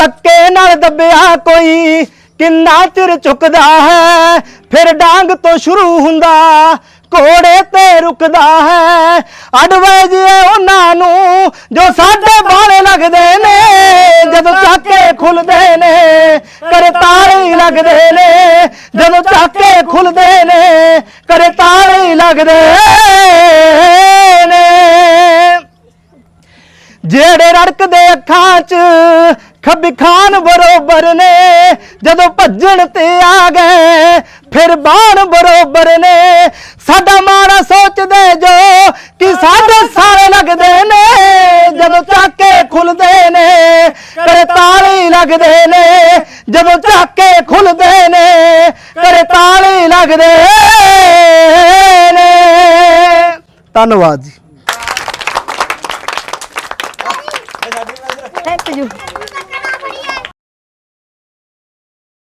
ਤੱਕੇ ਨਾਲ ਦੱਬਿਆ ਕੋਈ, ਕਿੰਨਾ ਚਿਰ ਚੁੱਕਦਾ ਹੈ, ਫਿਰ ਡਾਂਗ ਤੋਂ ਸ਼ੁਰੂ ਹੁੰਦਾ, ਘੋੜੇ ਤੇ ਰੁਕਦਾ ਹੈ। ਅਡਵੇ ਜੇ ਉਹਨਾਂ ਨੂੰ ਜੋ ਸਾਡੇ ਬਾਲੇ ਲੱਗਦੇ ਨੇ, ਜਦੋਂ ਚੱਕ ਖੁੱਲਦੇ ਨੇ ਕਰੇ ਤਾਲੇ ਲੱਗਦੇ ਨੇ, ਜਦੋਂ ਚੱਕ ਖੁੱਲਦੇ ਨੇ ਕਰੇ ਲੱਗਦੇ ਨੇ। ਜਿਹੜੇ ਰੜਕਦੇ ਅੱਖਾਂ 'ਚ ਖੱਬੀ ਖਾਨ ਬਰੋਬਰ ਨੇ, ਜਦੋਂ ਭੱਜਣ ਤੇ ਆ ਗਏ, ਫਿਰ ਬਾਣ ਬਰੋਬਰ ਨੇ, ਸਾਡਾ ਮਾੜਾ ਸੋਚਦੇ ਜੋ ਕਿ ਸਾਡੇ ਸਾਰੇ ਲੱਗਦੇ ਨੇ, ਜਦੋਂ ਚੱਕ ਖੁੱਲਦੇ ਨੇ, ਕਰੇ ਤਾਲੇ ਲੱਗਦੇ ਨੇ, ਜਦੋਂ ਚੱਕ ਖੁੱਲਦੇ ਨੇ, ਕਰੇ ਤਾਲੇ ਲੱਗਦੇ ਨੇ। ਧੰਨਵਾਦ ਜੀ। Thank you